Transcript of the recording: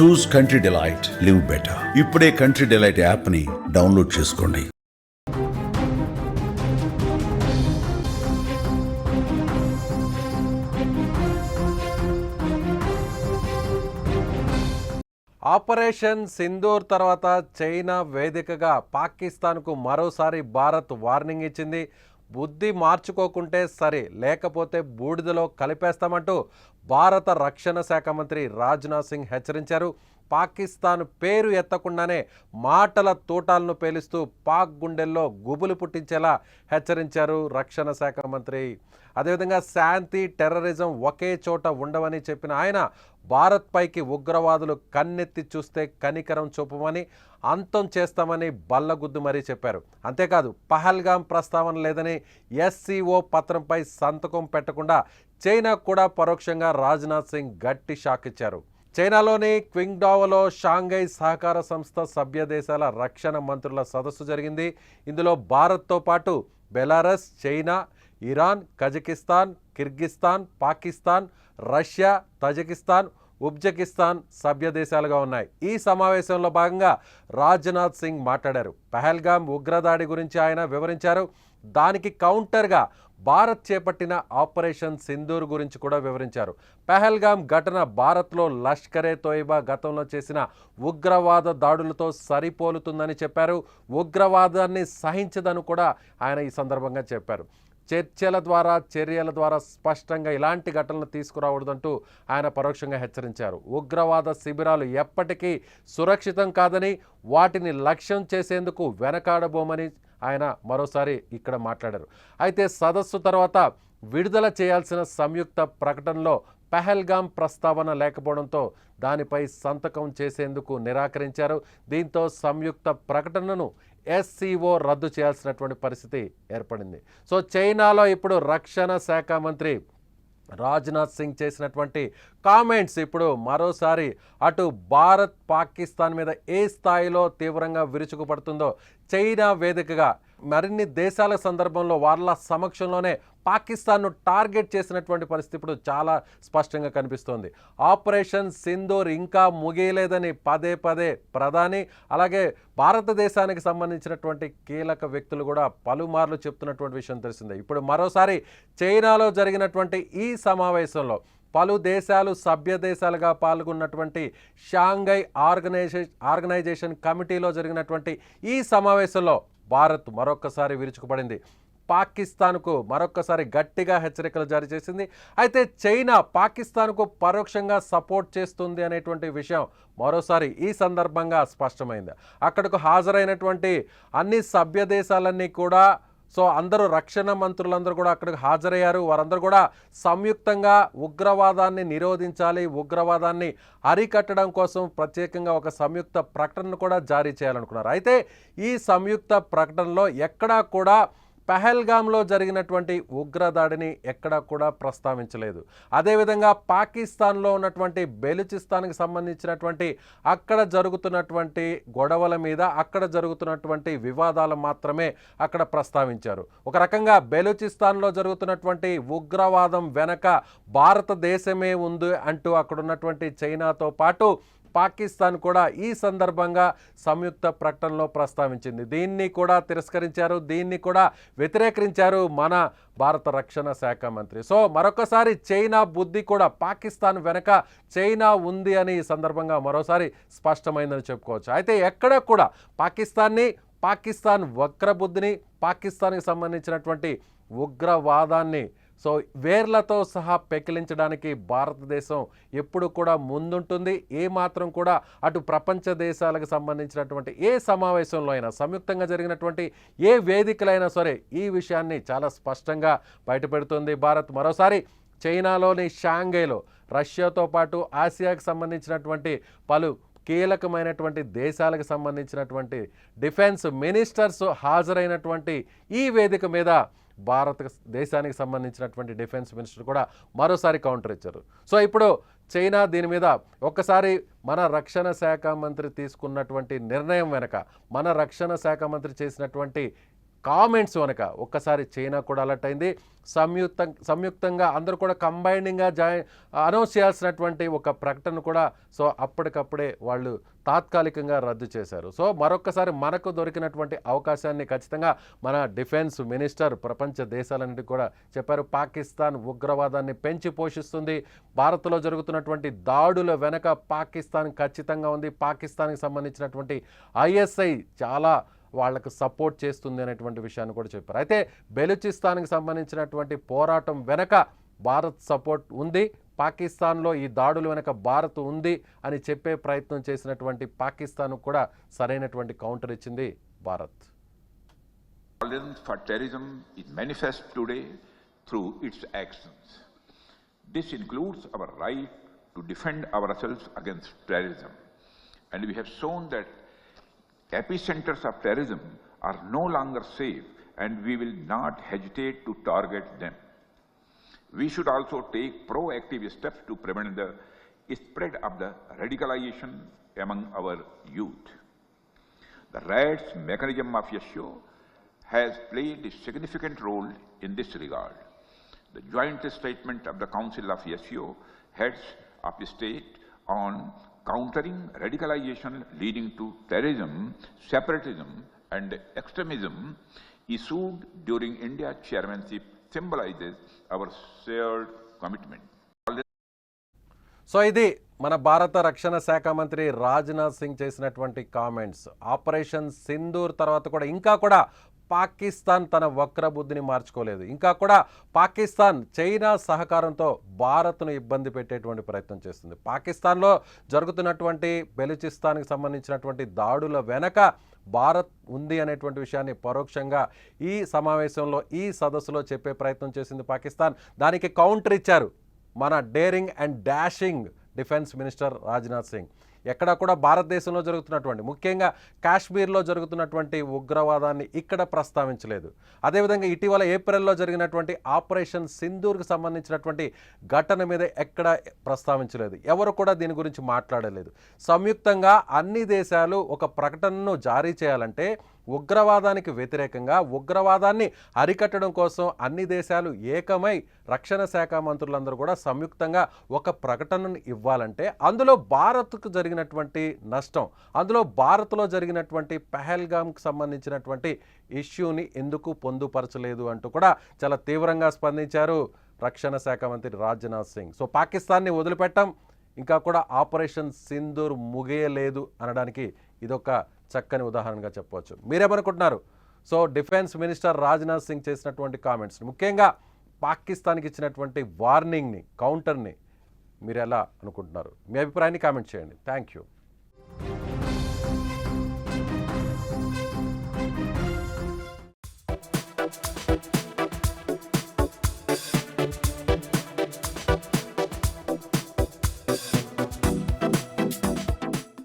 Choose Country Delight live better. ఇప్పుడే Country Delight యాప్ని download చేసుకోండి. ఆపరేషన్ సింధూర్ తర్వాత చైనా వేదికగా పాకిస్తాన్కు మరోసారి భారత్ వార్నింగ్ ఇచ్చింది. బుద్ధి మార్చుకోకుంటే సరే లేకపోతే బూడిదలో కలిపేస్తామంటూ భారత రక్షణ శాఖ మంత్రి రాజ్నాథ్ సింగ్ హెచ్చరించారు. పాకిస్తాన్ పేరు ఎత్తకుండానే మాటల తూటాలను పేలుస్తూ పాక్ గుండెల్లో గుబులు పుట్టించేలా హెచ్చరించారు రక్షణ శాఖ మంత్రి. అదేవిధంగా శాంతి టెర్రరిజం ఒకే చోట ఉండవని చెప్పిన ఆయన భారత్ పైకి ఉగ్రవాదులు కన్నెత్తి చూస్తే కనికరం చూపమని అంతం చేస్తామని బల్లగుద్దు మరీ చెప్పారు. అంతేకాదు పహల్గాం ప్రస్తావన లేదని ఎస్సీఓ పత్రంపై సంతకం పెట్టకుండా చైనా కూడా పరోక్షంగా రాజ్నాథ్ సింగ్ గట్టి షాక్ ఇచ్చారు. చైనాలోని క్వింగ్డావోలో షాంఘై సహకార సంస్థ సభ్య దేశాల రక్షణ మంత్రుల సదస్సు జరిగింది. ఇందులో భారత్తో పాటు Belarus China Iran Kazakhstan Kyrgyzstan Pakistan Russia Tajikistan Uzbekistan సభ్య దేశాలుగా ఉన్నాయి. ఈ సమావేశంలో భాగంగా రాజ్నాథ్ సింగ్ మాట్లాడారు. పహల్గామ్ ఉగ్రదాడి గురించి ఆయన వివరించారు. దానికి కౌంటర్గా భారత్ చేపట్టిన ఆపరేషన్ సింధూర్ గురించి కూడా వివరించారు. పెహల్గామ్ ఘటన భారత్లో లష్కరే తోయిబా గతంలో చేసిన ఉగ్రవాద దాడులతో సరిపోలుతుందని చెప్పారు. ఉగ్రవాదాన్ని సహించదని కూడా ఆయన ఈ సందర్భంగా చెప్పారు. చర్చల ద్వారా చర్యల ద్వారా స్పష్టంగా ఇలాంటి ఘటనలు తీసుకురావద్దంటూ ఆయన పరోక్షంగా హెచ్చరించారు. ఉగ్రవాద శిబిరాలు ఎప్పటికీ సురక్షితం కాదని వాటిని లక్ష్యం చేసేందుకు వెనకాడబోమని ఆయన మరోసారి ఇక్కడ మాట్లాడారు. అయితే సదస్సు తర్వాత విడుదల చేయాల్సిన సంయుక్త ప్రకటనలో పెహల్గాం ప్రస్తావన లేకపోవడంతో దానిపై సంతకం చేసేందుకు నిరాకరించారు. దీంతో సంయుక్త ప్రకటనను ఎస్సీఓ రద్దు చేయాల్సినటువంటి పరిస్థితి ఏర్పడింది. సో చైనాలో ఇప్పుడు రక్షణ శాఖ మంత్రి రాజ్నాథ్ సింగ్ చేసినటువంటి కామెంట్స్ ఇప్పుడు మరోసారి అటు భారత్ పాకిస్తాన్ మీద ఏ స్థాయిలో తీవ్రంగా విరుచుకుపడుతుందో చైనా వేదికగా మరిన్ని దేశాల సందర్భంలో వాళ్ళ సమక్షంలోనే పాకిస్తాన్ను టార్గెట్ చేసినటువంటి పరిస్థితి ఇప్పుడు చాలా స్పష్టంగా కనిపిస్తోంది. ఆపరేషన్ సింధూర్ ఇంకా ముగియలేదని పదే పదే ప్రధాని అలాగే భారతదేశానికి సంబంధించినటువంటి కీలక వ్యక్తులు కూడా పలుమార్లు చెప్తున్నటువంటి విషయం తెలిసిందే. ఇప్పుడు మరోసారి చైనాలో జరిగినటువంటి ఈ సమావేశంలో పలు దేశాలు సభ్య దేశాలుగా పాల్గొన్నటువంటి షాంఘై ఆర్గనైజేషన్ ఆర్గనైజేషన్ కమిటీలో జరిగినటువంటి ఈ సమావేశంలో భారత్ మరొక్కసారి విరుచుకుపడింది. పాకిస్తాన్కు మరొక్కసారి గట్టిగా హెచ్చరికలు జారీ చేసింది. అయితే చైనా పాకిస్తాన్కు పరోక్షంగా సపోర్ట్ చేస్తుంది అనేటువంటి విషయం మరోసారి ఈ సందర్భంగా స్పష్టమైంది. అక్కడకు హాజరైనటువంటి అన్ని సభ్య దేశాలన్నీ కూడా సో అందరూ రక్షణ మంత్రులందరూ కూడా అక్కడికి హాజరయ్యారు. వారందరూ కూడా సంయుక్తంగా ఉగ్రవాదాన్ని నిరోధించాలి ఉగ్రవాదాన్ని అరికట్టడం కోసం ప్రత్యేకంగా ఒక సంయుక్త ప్రకటనను కూడా జారీ చేయాలనుకున్నారు. అయితే ఈ సంయుక్త ప్రకటనలో ఎక్కడా కూడా పెహల్గామ్లో జరిగినటువంటి ఉగ్రదాడిని ఎక్కడా కూడా ప్రస్తావించలేదు. అదేవిధంగా పాకిస్తాన్లో ఉన్నటువంటి బెలుచిస్తాన్కి సంబంధించినటువంటి అక్కడ జరుగుతున్నటువంటి గొడవల మీద అక్కడ జరుగుతున్నటువంటి వివాదాలు మాత్రమే అక్కడ ప్రస్తావించారు. ఒక రకంగా బెలుచిస్తాన్లో జరుగుతున్నటువంటి ఉగ్రవాదం వెనక భారతదేశమే ఉంది అంటూ అక్కడ ఉన్నటువంటి చైనాతో పాటు పాకిస్తాన్ కూడా ఈ సందర్భంగా సంయుక్త ప్రకటనలో ప్రస్తావించింది. దీన్ని కూడా తిరస్కరించారు దీన్ని కూడా వ్యతిరేకరించారు మన భారత రక్షణ శాఖ మంత్రి. సో మరొకసారి చైనా బుద్ధి కూడా పాకిస్తాన్ వెనక చైనా ఉంది అని ఈ సందర్భంగా మరోసారి స్పష్టమైందని చెప్పుకోవచ్చు. అయితే ఎక్కడ కూడా పాకిస్తాన్ని పాకిస్తాన్ వక్రబుద్ధిని పాకిస్తాన్కి సంబంధించినటువంటి ఉగ్రవాదాన్ని సో వేర్లతో సహా పెకిలించడానికి భారతదేశం ఎప్పుడు కూడా ముందుంటుంది. ఏ మాత్రం కూడా అటు ప్రపంచ దేశాలకు సంబంధించినటువంటి ఏ సమావేశంలో అయినా సంయుక్తంగా జరిగినటువంటి ఏ వేదికలైనా సరే ఈ విషయాన్ని చాలా స్పష్టంగా బయటపెడుతుంది భారత్. మరోసారి చైనాలోని షాంఘైలో రష్యాతో పాటు ఆసియాకు సంబంధించినటువంటి పలు కీలకమైనటువంటి దేశాలకు సంబంధించినటువంటి డిఫెన్స్ మినిస్టర్స్ హాజరైనటువంటి ఈ వేదిక మీద భారత దేశానికి సంబంధించినటువంటి డిఫెన్స్ మినిస్టర్ కూడా మరోసారి కౌంటర్ ఇచ్చారు. సో ఇప్పుడు చైనా దీని మీద ఒక్కసారి మన రక్షణ శాఖ మంత్రి తీసుకున్నటువంటి నిర్ణయం వెనక మన రక్షణ శాఖ మంత్రి చేసినటువంటి కామెంట్స్ వెనక. ఒక్కసారి చైనా కూడా అలర్ట్ అయింది. సంయుక్త సంయుక్తంగా అందరూ కూడా కంబైనింగ్గా జాయిన్ అనౌన్స్ చేయాల్సినటువంటి ఒక ప్రకటన కూడా సో అప్పటికప్పుడే వాళ్ళు తాత్కాలికంగా రద్దు చేశారు. సో మరొక్కసారి మనకు దొరికినటువంటి అవకాశాన్ని ఖచ్చితంగా మన డిఫెన్స్ మినిస్టర్ ప్రపంచ దేశాలన్నిటి కూడా చెప్పారు. పాకిస్తాన్ ఉగ్రవాదాన్ని పెంచి పోషిస్తుంది. భారత్లో జరుగుతున్నటువంటి దాడుల వెనక పాకిస్తాన్ ఖచ్చితంగా ఉంది. పాకిస్తాన్కి సంబంధించినటువంటి ఐఎస్ఐ చాలా వాళ్ళకు సపోర్ట్ చేస్తుంది అనేటువంటి విషయాన్ని కూడా చెప్పారు అయితే బెలుచిస్తాన్కి సంబంధించినటువంటి పోరాటం వెనక భారత్ సపోర్ట్ ఉంది పాకిస్తాన్లో ఈ దాడులు వెనక భారత్ ఉంది అని చెప్పే ప్రయత్నం చేసినటువంటి పాకిస్తాన్ కూడా సరైనటువంటి కౌంటర్ ఇచ్చింది Bharat through its actions. This includes our right to defend ourselves against terrorism. And we have shown that epicenters of terrorism are no longer safe and we will not hesitate to target them. We should also take proactive steps to prevent the spread of the radicalization among our youth. The RADS mechanism of SEO has played a significant role in this regard. The joint statement of the Council of SEO heads of state on countering radicalization leading to terrorism, separatism, and extremism issued during India's chairmanship symbolizes our shared commitment. So ఇది మన భారత రక్షణ శాఖ మంత్రి రాజ్నాథ్ సింగ్ చేసినటువంటి comments operation Sindoor తర్వాత కూడా ఇంకా కూడా పాకిస్తాన్ తన వక్రబుద్ధిని మార్చుకోలేదు. ఇంకా కూడా పాకిస్తాన్ చైనా సహకారంతో భారత్ను ఇబ్బంది పెట్టేటువంటి ప్రయత్నం చేస్తుంది. పాకిస్తాన్లో జరుగుతున్నటువంటి బెలుచిస్తాన్కి సంబంధించినటువంటి దాడుల వెనక భారత్ ఉంది అనేటువంటి విషయాన్ని పరోక్షంగా ఈ సమావేశంలో ఈ సదస్సులో చెప్పే ప్రయత్నం చేసింది పాకిస్తాన్. దానికి కౌంటర్ ఇచ్చారు మన daring and dashing defence minister Rajnath Singh. ఎక్కడ కూడా భారతదేశంలో జరుగుతున్నటువంటి ముఖ్యంగా కాశ్మీర్లో జరుగుతున్నటువంటి ఉగ్రవాదాన్ని ఇక్కడ ప్రస్తావించలేదు. అదేవిధంగా ఇటీవల ఏప్రిల్లో జరిగినటువంటి ఆపరేషన్ సింధూర్కి సంబంధించినటువంటి ఘటన మీద ఎక్కడ ప్రస్తావించలేదు. ఎవరు కూడా దీని గురించి మాట్లాడలేదు. సంయుక్తంగా అన్ని దేశాలు ఒక ప్రకటనను జారీ చేయాలంటే ఉగ్రవాదానికి వ్యతిరేకంగా ఉగ్రవాదాన్ని అరికట్టడం కోసం అన్ని దేశాలు ఏకమై రక్షణ శాఖ మంత్రులందరూ కూడా సంయుక్తంగా ఒక ప్రకటనను ఇవ్వాలంటే అందులో భారత్కు జరిగిన జరిగినటువంటి నష్టం. అందులో భారత్లో జరిగినటువంటి పెహల్గామ్కి సంబంధించినటువంటి ఇష్యూని ఎందుకు పొందుపరచలేదు అంటూ కూడా చాలా తీవ్రంగా స్పందించారు రక్షణ శాఖ మంత్రి రాజ్నాథ్ సింగ్. సో పాకిస్తాన్ని వదిలిపెట్టం ఇంకా కూడా ఆపరేషన్ సింధూర్ ముగియలేదు అనడానికి ఇదొక చక్కని ఉదాహరణగా చెప్పవచ్చు. మీరేమనుకుంటున్నారు? So defence minister Rajnath Singh చేసినటువంటి కామెంట్స్. ముఖ్యంగా పాకిస్తాన్కి ఇచ్చినటువంటి వార్నింగ్ని కౌంటర్ని మీరు ఎలా అనుకుంటున్నారు? మీ అభిప్రాయాన్ని కామెంట్ చేయండి. Thank you.